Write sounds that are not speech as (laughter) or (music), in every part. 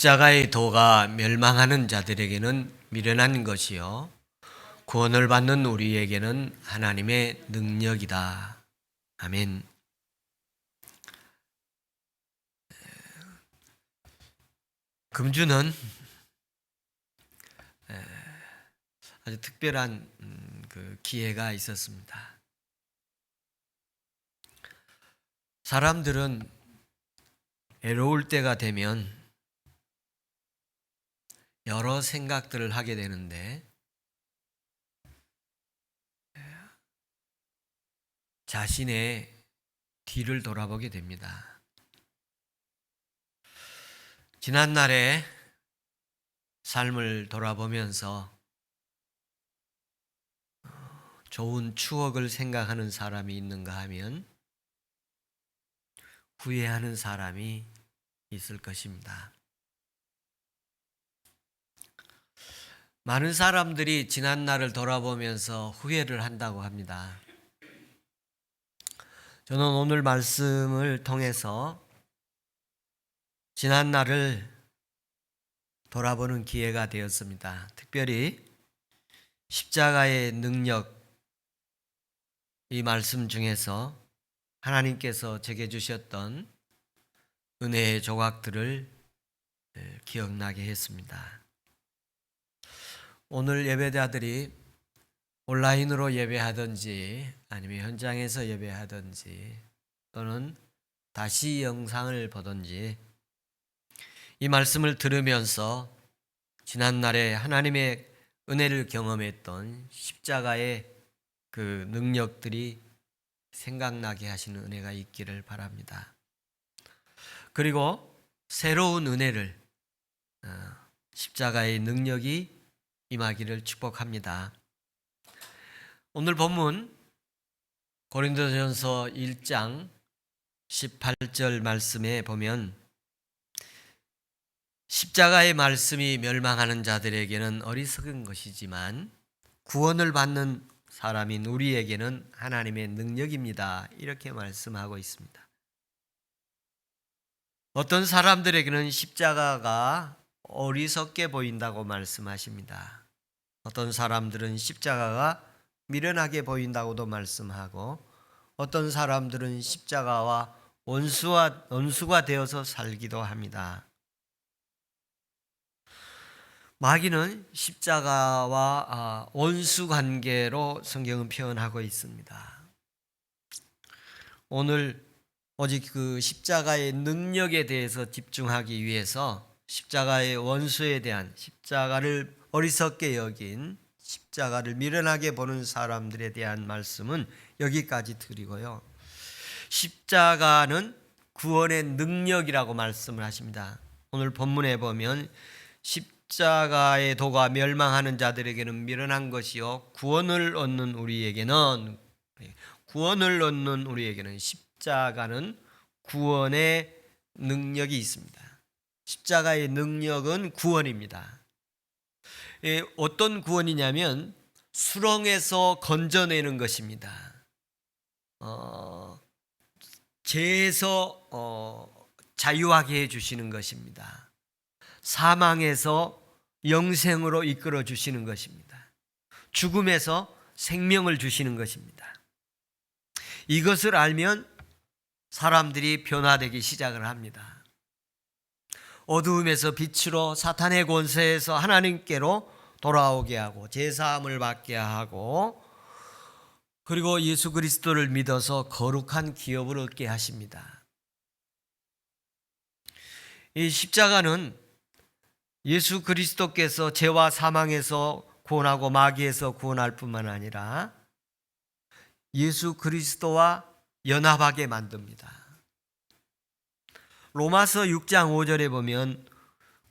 십자가의 도가 멸망하는 자들에게는 미련한 것이요 구원을 받는 우리에게는 하나님의 능력이다. 아멘. 금주는 아주 특별한 음, 그 기회가 있었습니다. 사람들은 애로울 때가 되면 여러 생각들을 하게 되는데 자신의 뒤를 돌아보게 됩니다. 지난날의 삶을 돌아보면서 좋은 추억을 생각하는 사람이 있는가 하면 후회하는 사람이 있을 것입니다. 많은 사람들이 지난 날을 돌아보면서 후회를 한다고 합니다. 저는 오늘 말씀을 통해서 지난 날을 돌아보는 기회가 되었습니다. 특별히 십자가의 능력 이 말씀 중에서 하나님께서 제게 주셨던 은혜의 조각들을 기억나게 했습니다. 오늘 예배자들이 온라인으로 예배하든지 아니면 현장에서 예배하든지 또는 다시 영상을 보든지 이 말씀을 들으면서 지난날에 하나님의 은혜를 경험했던 십자가의 그 능력들이 생각나게 하시는 은혜가 있기를 바랍니다. 그리고 새로운 은혜를 어, 십자가의 능력이 임하기를 축복합니다. 오늘 본문 고린도전서 1장 18절 말씀에 보면 십자가의 말씀이 멸망하는 자들에게는 어리석은 것이지만 구원을 받는 사람인 우리에게는 하나님의 능력입니다. 이렇게 말씀하고 있습니다. 어떤 사람들에게는 십자가가 어리석게 보인다고 말씀하십니다. 어떤 사람들은 십자가가 미련하게 보인다고도 말씀하고 어떤 사람들은 십자가와 원수와 원수가 되어서 살기도 합니다. 마귀는 십자가와 아, 원수 관계로 성경은 표현하고 있습니다. 오늘 오직 그 십자가의 능력에 대해서 집중하기 위해서 십자가의 원수에 대한 십자가를 어리석게 여긴 십자가를 미련하게 보는 사람들에 대한 말씀은 여기까지 드리고요. 십자가는 구원의 능력이라고 말씀을 하십니다. 오늘 본문에 보면 십자가의 도가 멸망하는 자들에게는 미련한 것이요 구원을 얻는 우리에게는 구원을 얻는 우리에게는 십자가는 구원의 능력이 있습니다. 십자가의 능력은 구원입니다. 예, 어떤 구원이냐면 수렁에서 건져내는 것입니다. 어, 죄에서 어, 자유하게 해주시는 것입니다. 사망에서 영생으로 이끌어 주시는 것입니다. 죽음에서 생명을 주시는 것입니다. 이것을 알면 사람들이 변화되기 시작을 합니다. 어두움에서 빛으로 사탄의 권세에서 하나님께로 돌아오게 하고 제사함을 받게 하고 그리고 예수 그리스도를 믿어서 거룩한 기업을 얻게 하십니다. 이 십자가는 예수 그리스도께서 죄와 사망에서 구원하고 마귀에서 구원할 뿐만 아니라 예수 그리스도와 연합하게 만듭니다. 로마서 6장 5절에 보면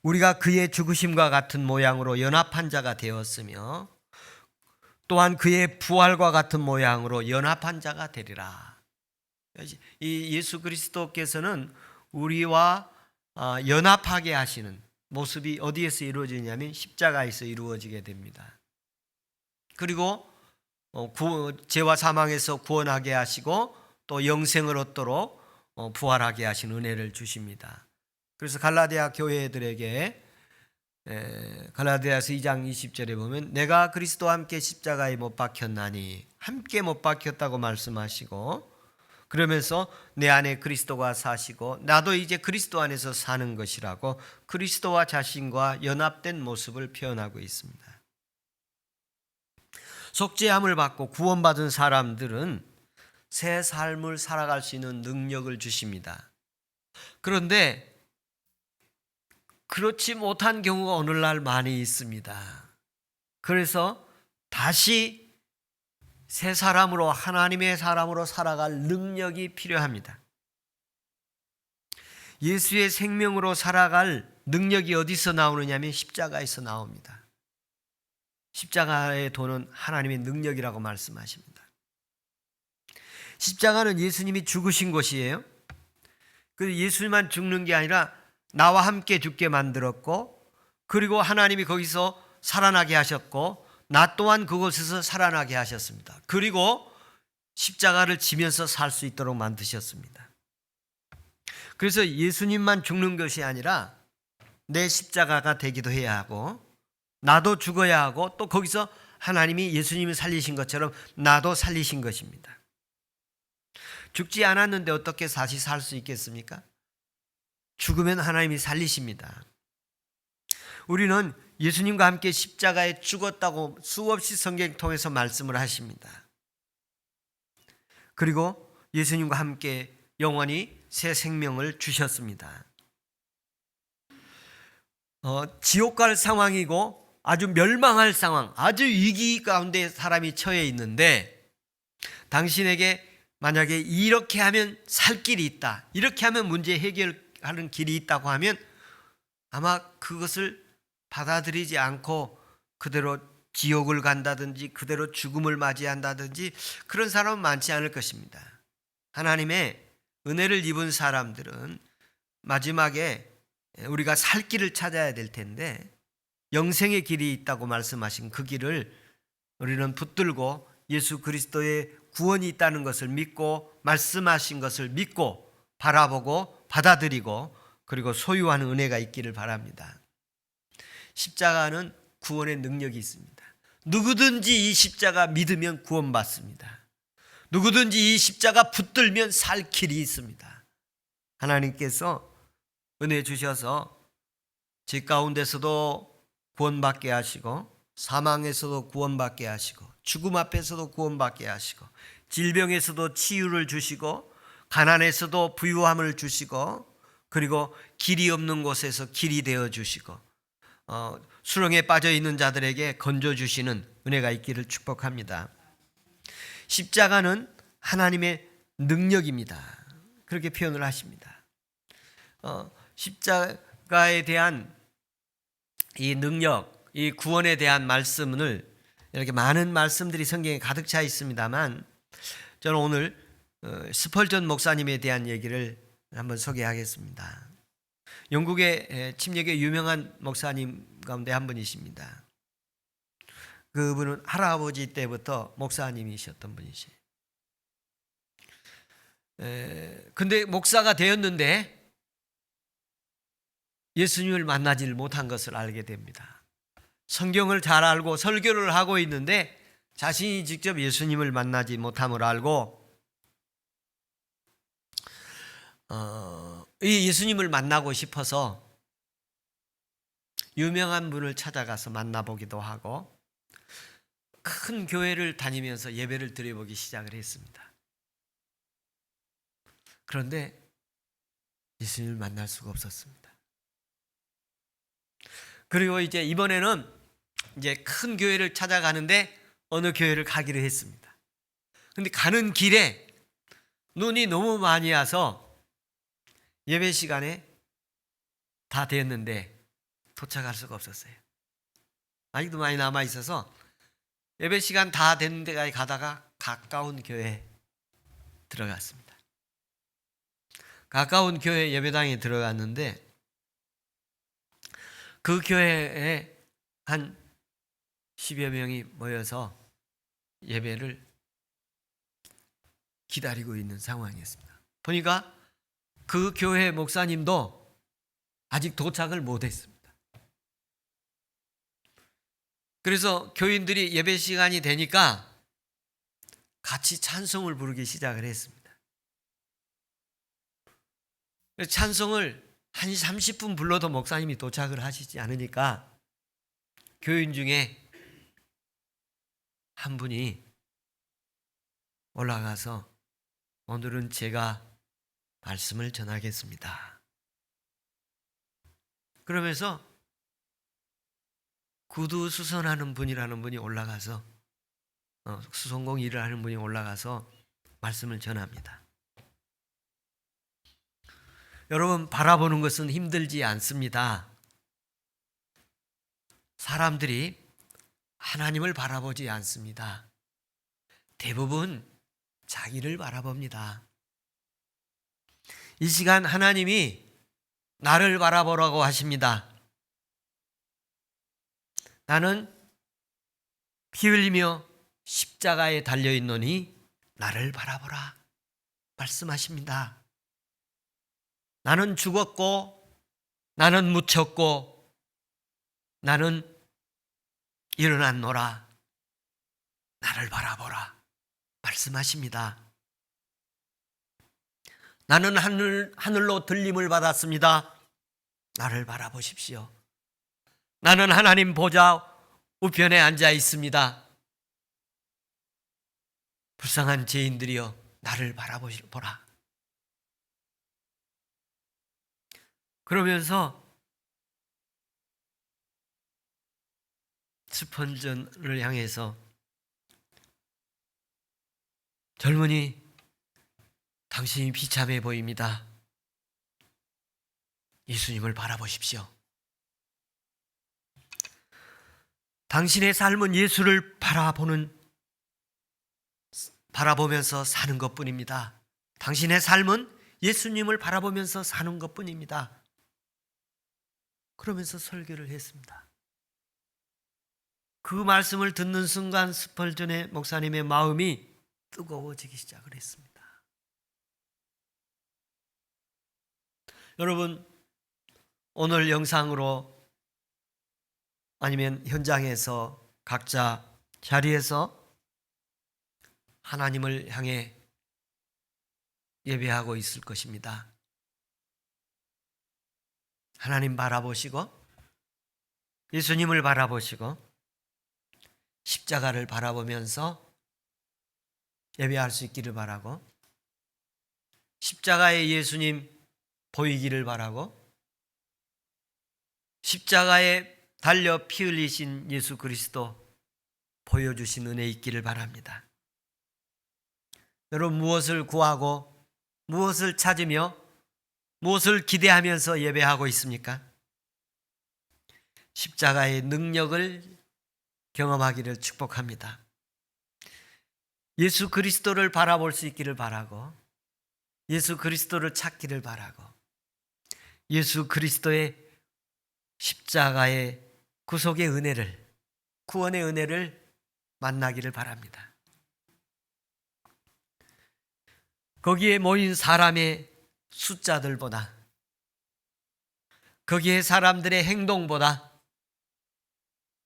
우리가 그의 죽으심과 같은 모양으로 연합한 자가 되었으며 또한 그의 부활과 같은 모양으로 연합한 자가 되리라. 이 예수 그리스도께서는 우리와 어, 연합하게 하시는 모습이 어디에서 이루어지냐면 십자가에서 이루어지게 됩니다. 그리고 어, 죄와 사망에서 구원하게 하시고 또 영생을 얻도록 어, 부활하게 하신 은혜를 주십니다. 그래서 갈라디아 교회들에게 에, 갈라디아서 2장 20절에 보면 내가 그리스도와 함께 십자가에 못 박혔나니 함께 못 박혔다고 말씀하시고 그러면서 내 안에 그리스도가 사시고 나도 이제 그리스도 안에서 사는 것이라고 그리스도와 자신과 연합된 모습을 표현하고 있습니다. 속죄함을 받고 구원받은 사람들은 새 삶을 살아갈 수 있는 능력을 주십니다. 그런데 그렇지 못한 경우가 오늘날 많이 있습니다. 그래서 다시 새 사람으로 하나님의 사람으로 살아갈 능력이 필요합니다. 예수의 생명으로 살아갈 능력이 어디서 나오느냐면 십자가에서 나옵니다. 십자가의 도는 하나님의 능력이라고 말씀하십니다. 십자가는 예수님이 죽으신 곳이에요. 그 예수님만 죽는 게 아니라 나와 함께 죽게 만들었고 그리고 하나님이 거기서 살아나게 하셨고 나 또한 그곳에서 살아나게 하셨습니다. 그리고 십자가를 지면서 살 수 있도록 만드셨습니다. 그래서 예수님만 죽는 것이 아니라 내 십자가가 되기도 해야 하고 나도 죽어야 하고 또 거기서 하나님이 예수님을 살리신 것처럼 나도 살리신 것입니다. 죽지 않았는데 어떻게 다시 살 수 있겠습니까? 죽으면 하나님이 살리십니다. 우리는 예수님과 함께 십자가에 죽었다고 수없이 성경 통해서 말씀을 하십니다. 그리고 예수님과 함께 영원히 새 생명을 주셨습니다. 어, 지옥 갈 상황이고 아주 멸망할 상황, 아주 위기 가운데 사람이 처해 있는데 당신에게 만약에 이렇게 하면 살 길이 있다. 이렇게 하면 문제 해결하는 길이 있다고 하면 아마 그것을 받아들이지 않고 그대로 지옥을 간다든지 그대로 죽음을 맞이한다든지 그런 사람은 많지 않을 것입니다. 하나님의 은혜를 입은 사람들은 마지막에 우리가 살 길을 찾아야 될 텐데 영생의 길이 있다고 말씀하신 그 길을 우리는 붙들고 예수 그리스도의 구원이 있다는 것을 믿고 말씀하신 것을 믿고 바라보고 받아들이고 그리고 소유하는 은혜가 있기를 바랍니다. 십자가는 구원의 능력이 있습니다. 누구든지 이 십자가 믿으면 구원받습니다. 누구든지 이 십자가 붙들면 살 길이 있습니다. 하나님께서 은혜 주셔서 제 가운데서도 구원받게 하시고 사망에서도 구원받게 하시고 죽음 앞에서도 구원받게 하시고 질병에서도 치유를 주시고 가난에서도 부유함을 주시고 그리고 길이 없는 곳에서 길이 되어 주시고 어, 수렁에 빠져 있는 자들에게 건져 주시는 은혜가 있기를 축복합니다. 십자가는 하나님의 능력입니다. 그렇게 표현을 하십니다. 어, 십자가에 대한 이 능력, 이 구원에 대한 말씀을 이렇게 많은 말씀들이 성경에 가득 차 있습니다만 저는 오늘 어, 스펄전 목사님에 대한 얘기를 한번 소개하겠습니다. 영국의 침략의 유명한 목사님 가운데 한 분이십니다. 그분은 할아버지 때부터 목사님이셨던 분이시. 근데 목사가 되었는데 예수님을 만나지를 못한 것을 알게 됩니다. 성경을 잘 알고 설교를 하고 있는데 자신이 직접 예수님을 만나지 못함을 알고 어, 이 예수님을 만나고 싶어서 유명한 분을 찾아가서 만나보기도 하고 큰 교회를 다니면서 예배를 드려보기 시작을 했습니다. 그런데 예수님을 만날 수가 없었습니다. 그리고 이제 이번에는 이제 큰 교회를 찾아가는데 어느 교회를 가기로 했습니다. 근데 가는 길에 눈이 너무 많이 와서 예배 시간에 다 됐는데 도착할 수가 없었어요. 아직도 많이 남아 있어서 예배 시간 다 됐는 데까지 가다가 가까운 교회 들어갔습니다. 가까운 교회 예배당에 들어갔는데 그 교회에 한 10여 명이 모여서 예배를 기다리고 있는 상황이었습니다. 보니까 그 교회 목사님도 아직 도착을 못했습니다. 그래서 교인들이 예배 시간이 되니까 같이 찬송을 부르기 시작을 했습니다. 찬송을 한 30분 불러도 목사님이 도착을 하시지 않으니까 교인 중에 한 분이 올라가서 오늘은 제가 말씀을 전하겠습니다. 그러면서 구두 수선하는 분이라는 분이 올라가서 어, 수선공 일을 하는 분이 올라가서 말씀을 전합니다. 여러분 바라보는 것은 힘들지 않습니다. 사람들이 하나님을 바라보지 않습니다. 대부분 자기를 바라봅니다. 이 시간 하나님이 나를 바라보라고 하십니다. 나는 피 흘리며 십자가에 달려 있노니 나를 바라보라 말씀하십니다. 나는 죽었고 나는 묻혔고 나는 일어났노라 나를 바라보라 말씀하십니다. 나는 하늘 하늘로 들림을 받았습니다. 나를 바라보십시오. 나는 하나님 보좌 우편에 앉아 있습니다. 불쌍한 죄인들이여 나를 바라보라. 그러면서 스펀전을 향해서 젊은이 당신이 비참해 보입니다. 예수님을 바라보십시오. 당신의 삶은 예수를 바라보는 바라보면서 사는 것뿐입니다. 당신의 삶은 예수님을 바라보면서 사는 것뿐입니다. 그러면서 설교를 했습니다. 그 말씀을 듣는 순간 스펄전의 목사님의 마음이 뜨거워지기 시작을 했습니다. 여러분, 오늘 영상으로 아니면 현장에서 각자 자리에서 하나님을 향해 예배하고 있을 것입니다. 하나님 바라보시고 예수님을 바라보시고 십자가를 바라보면서 예배할 수 있기를 바라고 십자가의 예수님 보이기를 바라고 십자가에 달려 피 흘리신 예수 그리스도 보여주신 은혜 있기를 바랍니다. 여러분 무엇을 구하고 무엇을 찾으며 무엇을 기대하면서 예배하고 있습니까? 십자가의 능력을 경험하기를 축복합니다. 예수 그리스도를 바라볼 수 있기를 바라고 예수 그리스도를 찾기를 바라고 예수 그리스도의 십자가의 구속의 은혜를 구원의 은혜를 만나기를 바랍니다. 거기에 모인 사람의 숫자들보다 거기에 사람들의 행동보다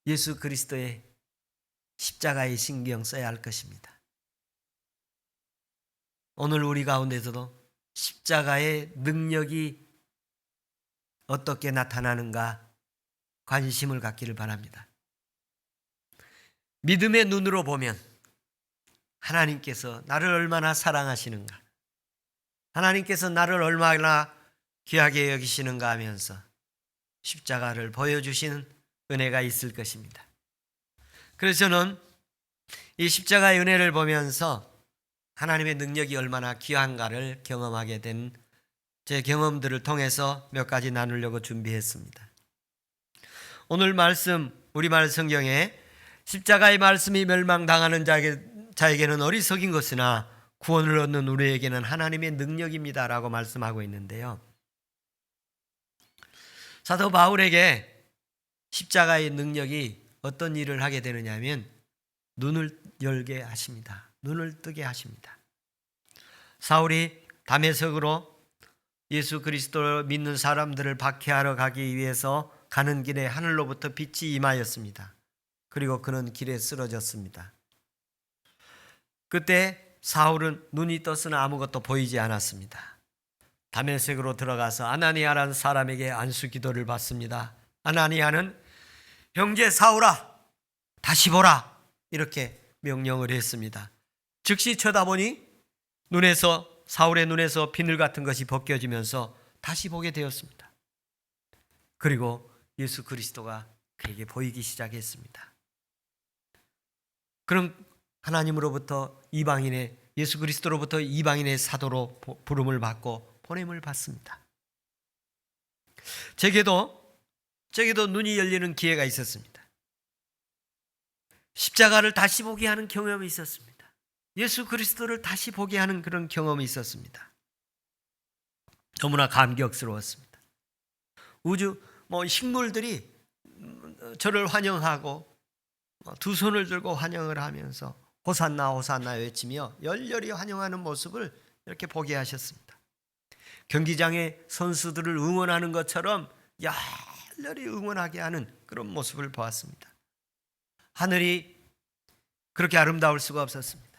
예수 그리스도의 십자가에 신경 써야 할 것입니다. 오늘 우리 가운데서도 십자가의 능력이 어떻게 나타나는가 관심을 갖기를 바랍니다. 믿음의 눈으로 보면 하나님께서 나를 얼마나 사랑하시는가, 하나님께서 나를 얼마나 귀하게 여기시는가 하면서 십자가를 보여주시는 은혜가 있을 것입니다. 그래서 저는 이 십자가의 은혜를 보면서 하나님의 능력이 얼마나 귀한가를 경험하게 된 제 경험들을 통해서 몇 가지 나누려고 준비했습니다. 오늘 말씀 우리말 성경에 십자가의 말씀이 멸망당하는 자에게, 자에게는 어리석인 것이나 구원을 얻는 우리에게는 하나님의 능력입니다 라고 말씀하고 있는데요. 사도 바울에게 십자가의 능력이 어떤 일을 하게 되느냐면 눈을 열게 하십니다. 눈을 뜨게 하십니다. 사울이 담에석으로 예수 그리스도를 믿는 사람들을 박해하러 가기 위해서 가는 길에 하늘로부터 빛이 임하였습니다. 그리고 그는 길에 쓰러졌습니다. 그때 사울은 눈이 떴으나 아무것도 보이지 않았습니다. 다메섹으로 들어가서 아나니아라는 사람에게 안수 기도를 받습니다. 아나니아는 형제 사울아 다시 보라 이렇게 명령을 했습니다. 즉시 쳐다보니 눈에서 사울의 눈에서 비늘 같은 것이 벗겨지면서 다시 보게 되었습니다. 그리고 예수 그리스도가 그에게 보이기 시작했습니다. 그럼 하나님으로부터 이방인의 예수 그리스도로부터 이방인의 사도로 보- 부름을 받고 보냄을 받습니다. 제게도 제게도 눈이 열리는 기회가 있었습니다. 십자가를 다시 보게 하는 경험이 있었습니다. 예수 그리스도를 다시 보게 하는 그런 경험이 있었습니다. 너무나 감격스러웠습니다. 우주 뭐 식물들이 음, 저를 환영하고 어, 두 손을 들고 환영을 하면서 호산나 호산나 외치며 열렬히 환영하는 모습을 이렇게 보게 하셨습니다. 경기장에 선수들을 응원하는 것처럼 열렬히 응원하게 하는 그런 모습을 보았습니다. 하늘이 그렇게 아름다울 수가 없었습니다.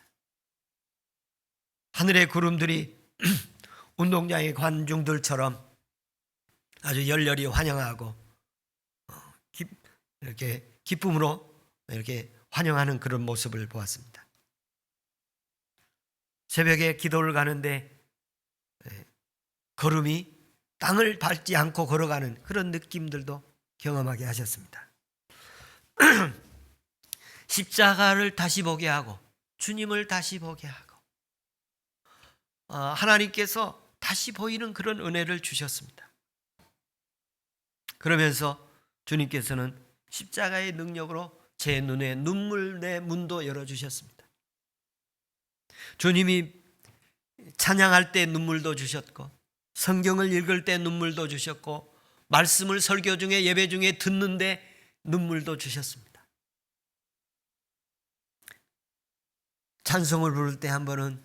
하늘의 구름들이 (clears throat) 운동장의 관중들처럼 아주 열렬히 환영하고 어, 기- 이렇게 기쁨으로 이렇게 환영하는 그런 모습을 보았습니다. 새벽에 기도를 가는데 에, 걸음이 땅을 밟지 않고 걸어가는 그런 느낌들도 경험하게 하셨습니다. (clears throat) 십자가를 다시 보게 하고 주님을 다시 보게 하고 어, 하나님께서 다시 보이는 그런 은혜를 주셨습니다. 그러면서 주님께서는 십자가의 능력으로 제 눈에 눈물의 문도 열어 주셨습니다. 주님이 찬양할 때 눈물도 주셨고 성경을 읽을 때 눈물도 주셨고 말씀을 설교 중에 예배 중에 듣는데 눈물도 주셨습니다. 찬송을 부를 때 한 번은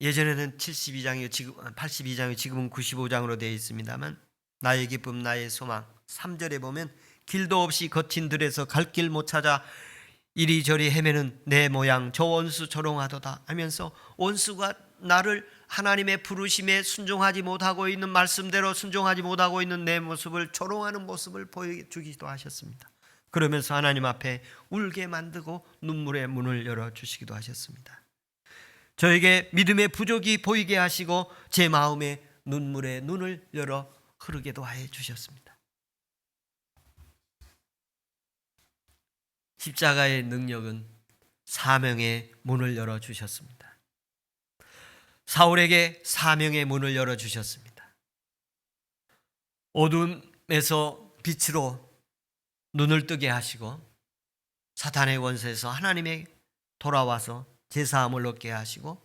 예전에는 72장이요 지금 82장이요 지금은 95장으로 되어 있습니다만 나의 기쁨 나의 소망 3절에 보면 길도 없이 거친 들에서 갈 길 못 찾아 이리저리 헤매는 내 모양 저 원수 조롱하도다 하면서 원수가 나를 하나님의 부르심에 순종하지 못하고 있는 말씀대로 순종하지 못하고 있는 내 모습을 조롱하는 모습을 보여주기도 하셨습니다. 그러면서 하나님 앞에 울게 만들고 눈물의 문을 열어 주시기도 하셨습니다. 저에게 믿음의 부족이 보이게 하시고 제 마음에 눈물의 눈을 열어 흐르게도 해 주셨습니다. 십자가의 능력은 사명의 문을 열어 주셨습니다. 사울에게 사명의 문을 열어 주셨습니다. 어둠에서 빛으로 눈을 뜨게 하시고 사탄의 원세에서 하나님의 돌아와서 제사함을 얻게 하시고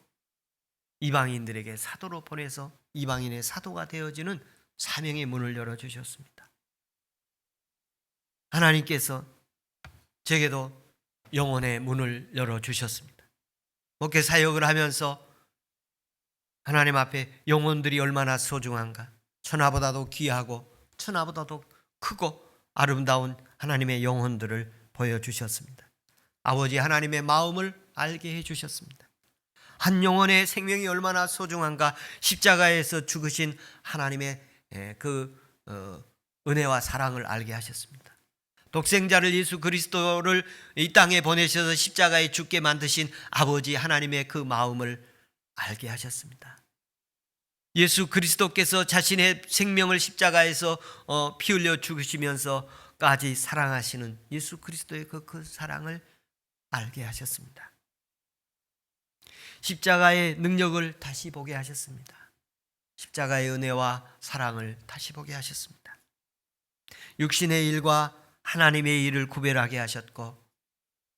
이방인들에게 사도로 보내서 이방인의 사도가 되어지는 사명의 문을 열어 주셨습니다. 하나님께서 제게도 영혼의 문을 열어 주셨습니다. 목회 사역을 하면서 하나님 앞에 영혼들이 얼마나 소중한가. 천하보다도 귀하고 천하보다도 크고 아름다운 하나님의 영혼들을 보여주셨습니다. 아버지 하나님의 마음을 알게 해주셨습니다. 한 영혼의 생명이 얼마나 소중한가 십자가에서 죽으신 하나님의 에, 그 어, 은혜와 사랑을 알게 하셨습니다. 독생자를 예수 그리스도를 이 땅에 보내셔서 십자가에 죽게 만드신 아버지 하나님의 그 마음을 알게 하셨습니다. 예수 그리스도께서 자신의 생명을 십자가에서 어, 피 흘려 죽으시면서까지 사랑하시는 예수 그리스도의 그, 그 사랑을 알게 하셨습니다. 십자가의 능력을 다시 보게 하셨습니다. 십자가의 은혜와 사랑을 다시 보게 하셨습니다. 육신의 일과 하나님의 일을 구별하게 하셨고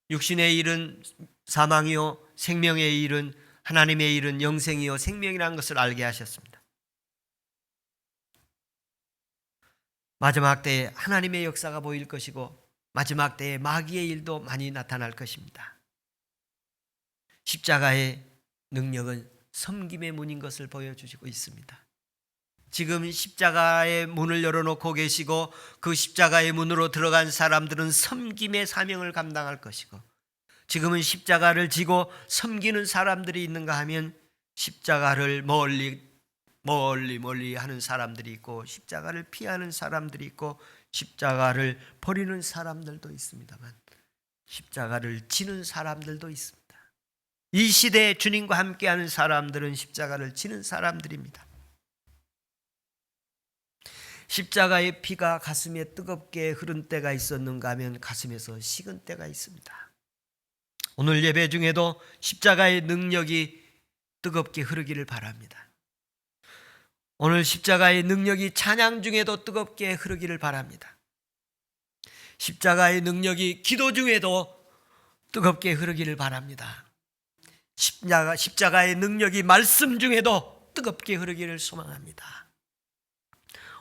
육신의 일은 사망이요 생명의 일은 하나님의 일은 영생이요 생명이라는 것을 알게 하셨습니다. 마지막 때에 하나님의 역사가 보일 것이고 마지막 때에 마귀의 일도 많이 나타날 것입니다. 십자가의 능력은 섬김의 문인 것을 보여주시고 있습니다. 지금 십자가의 문을 열어놓고 계시고 그 십자가의 문으로 들어간 사람들은 섬김의 사명을 감당할 것이고 지금은 십자가를 지고 섬기는 사람들이 있는가 하면 십자가를 멀리 멀리 멀리 하는 사람들이 있고 십자가를 피하는 사람들이 있고 십자가를 버리는 사람들도 있습니다만 십자가를 지는 사람들도 있습니다. 이 시대에 주님과 함께하는 사람들은 십자가를 지는 사람들입니다. 십자가의 피가 가슴에 뜨겁게 흐른 때가 있었는가 하면 가슴에서 식은 때가 있습니다. 오늘 예배 중에도 십자가의 능력이 뜨겁게 흐르기를 바랍니다. 오늘 십자가의 능력이 찬양 중에도 뜨겁게 흐르기를 바랍니다. 십자가의 능력이 기도 중에도 뜨겁게 흐르기를 바랍니다. 십자가, 십자가의 능력이 말씀 중에도 뜨겁게 흐르기를 소망합니다.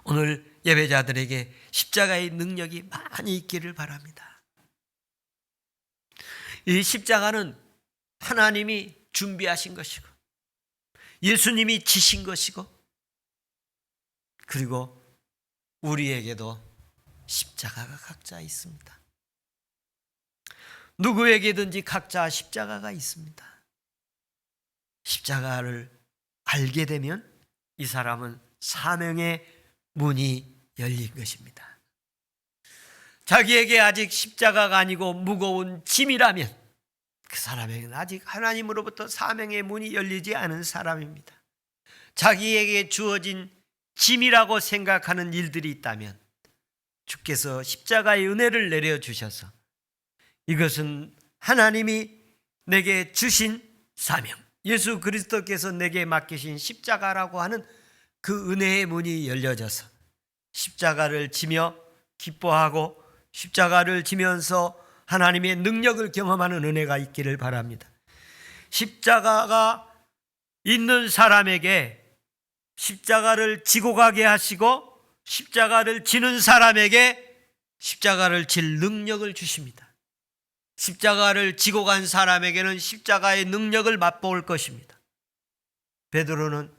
오늘 예배자들에게 십자가의 능력이 많이 있기를 바랍니다. 이 십자가는 하나님이 준비하신 것이고 예수님이 지신 것이고 그리고 우리에게도 십자가가 각자 있습니다. 누구에게든지 각자 십자가가 있습니다. 십자가를 알게 되면 이 사람은 사명의 문이 열린 것입니다. 자기에게 아직 십자가가 아니고 무거운 짐이라면 그 사람에게는 아직 하나님으로부터 사명의 문이 열리지 않은 사람입니다. 자기에게 주어진 짐이라고 생각하는 일들이 있다면 주께서 십자가의 은혜를 내려 주셔서 이것은 하나님이 내게 주신 사명, 예수 그리스도께서 내게 맡기신 십자가라고 하는 그 은혜의 문이 열려져서 십자가를 지며 기뻐하고 십자가를 지면서 하나님의 능력을 경험하는 은혜가 있기를 바랍니다. 십자가가 있는 사람에게 십자가를 지고 가게 하시고 십자가를 지는 사람에게 십자가를 질 능력을 주십니다. 십자가를 지고 간 사람에게는 십자가의 능력을 맛볼 것입니다. 베드로는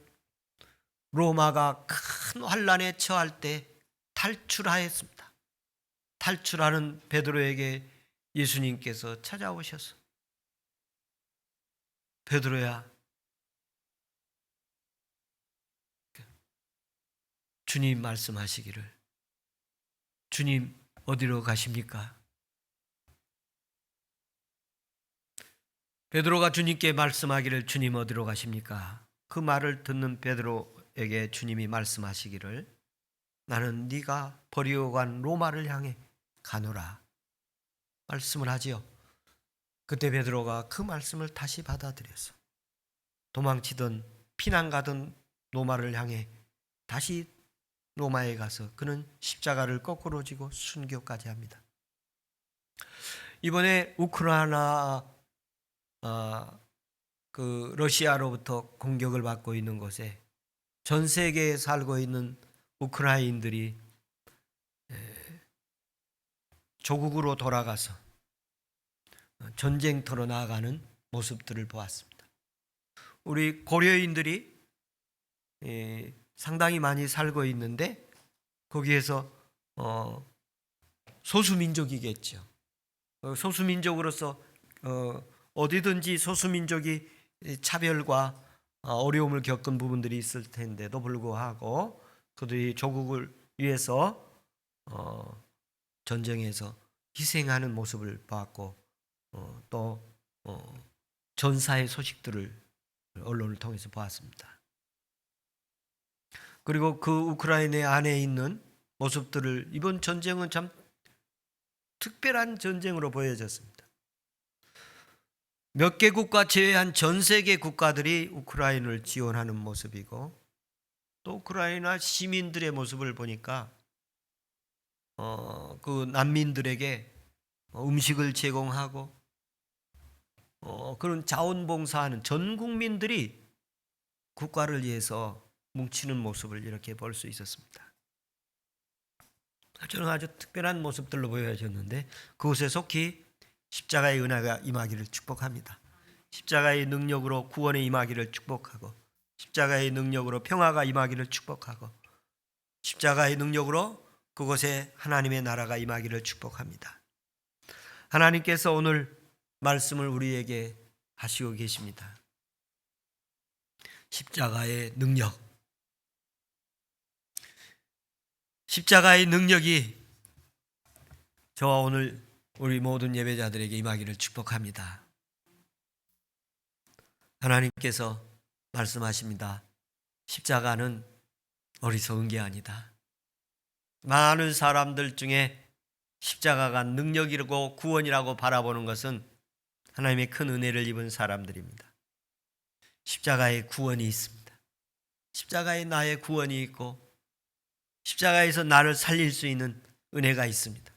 로마가 큰 환란에 처할 때 탈출하였습니다. 탈출하는 베드로에게 예수님께서 찾아오셔서 베드로야 주님 말씀하시기를 주님 어디로 가십니까? 베드로가 주님께 말씀하기를 주님 어디로 가십니까? 그 말을 듣는 베드로에게 주님이 말씀하시기를 나는 네가 버리고 간 로마를 향해 가노라 말씀을 하지요. 그때 베드로가 그 말씀을 다시 받아들여서 도망치던 피난 가던 로마를 향해 다시 로마에 가서 그는 십자가를 거꾸로 지고 순교까지 합니다. 이번에 우크라이나 아, 그 러시아로부터 공격을 받고 있는 곳에 전 세계에 살고 있는 우크라이나인들이 조국으로 돌아가서 전쟁터로 나아가는 모습들을 보았습니다. 우리 고려인들이 상당히 많이 살고 있는데 거기에서 어, 소수민족이겠죠. 어, 소수민족으로서 어, 어디든지 소수민족이 차별과 어려움을 겪은 부분들이 있을 텐데도 불구하고 그들이 조국을 위해서 어, 전쟁에서 희생하는 모습을 보았고 어, 또 어, 전사의 소식들을 언론을 통해서 보았습니다. 그리고 그 우크라이나 안에 있는 모습들을 이번 전쟁은 참 특별한 전쟁으로 보여졌습니다. 몇 개 국가 제외한 전 세계 국가들이 우크라이나를 지원하는 모습이고 또 우크라이나 시민들의 모습을 보니까 어, 그 난민들에게 음식을 제공하고 어, 그런 자원봉사하는 전 국민들이 국가를 위해서 뭉치는 모습을 이렇게 볼 수 있었습니다. 저는 아주 특별한 모습들로 보여졌는데 그곳에 속히 십자가의 은혜가 임하기를 축복합니다. 십자가의 능력으로 구원의 임하기를 축복하고 십자가의 능력으로 평화가 임하기를 축복하고 십자가의 능력으로 그곳에 하나님의 나라가 임하기를 축복합니다. 하나님께서 오늘 말씀을 우리에게 하시고 계십니다. 십자가의 능력. 십자가의 능력이 저와 오늘 우리 모든 예배자들에게 임하기를 축복합니다. 하나님께서 말씀하십니다. 십자가는 어리석은 게 아니다. 많은 사람들 중에 십자가가 능력이라고 구원이라고 바라보는 것은 하나님의 큰 은혜를 입은 사람들입니다. 십자가에 구원이 있습니다. 십자가에 나의 구원이 있고 십자가에서 나를 살릴 수 있는 은혜가 있습니다.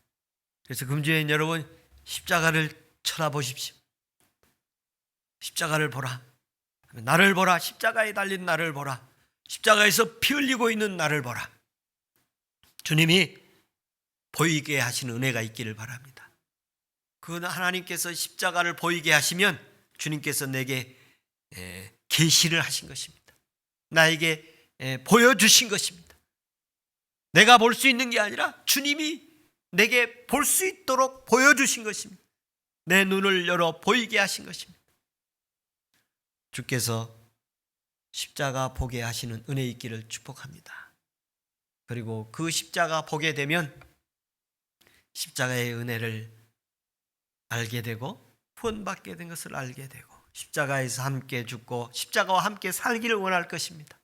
그래서 금주엔 여러분 십자가를 쳐다보십시오. 십자가를 보라. 나를 보라. 십자가에 달린 나를 보라. 십자가에서 피 흘리고 있는 나를 보라. 주님이 보이게 하시는 은혜가 있기를 바랍니다. 그 하나님께서 십자가를 보이게 하시면 주님께서 내게 에, 계시를 하신 것입니다. 나에게 에, 보여주신 것입니다. 내가 볼 수 있는 게 아니라 주님이 내게 볼 수 있도록 보여주신 것입니다. 내 눈을 열어 보이게 하신 것입니다. 주께서 십자가 보게 하시는 은혜 있기를 축복합니다. 그리고 그 십자가 보게 되면 십자가의 은혜를 알게 되고 구원받게 된 것을 알게 되고 십자가에서 함께 죽고 십자가와 함께 살기를 원할 것입니다.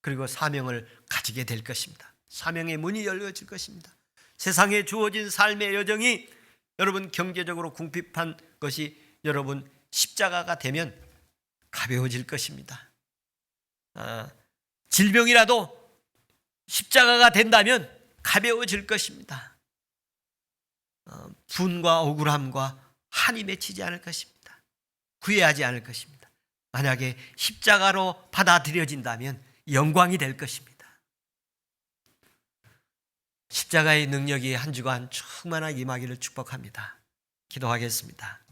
그리고 사명을 가지게 될 것입니다. 사명의 문이 열려질 것입니다. 세상에 주어진 삶의 여정이 여러분 경제적으로 궁핍한 것이 여러분 십자가가 되면 가벼워질 것입니다. 아, 질병이라도 십자가가 된다면 가벼워질 것입니다. 어, 분과 억울함과 한이 맺히지 않을 것입니다. 후회하지 않을 것입니다. 만약에 십자가로 받아들여진다면 영광이 될 것입니다. 십자가의 능력이 한 주간 충만하게 임하기를 축복합니다. 기도하겠습니다.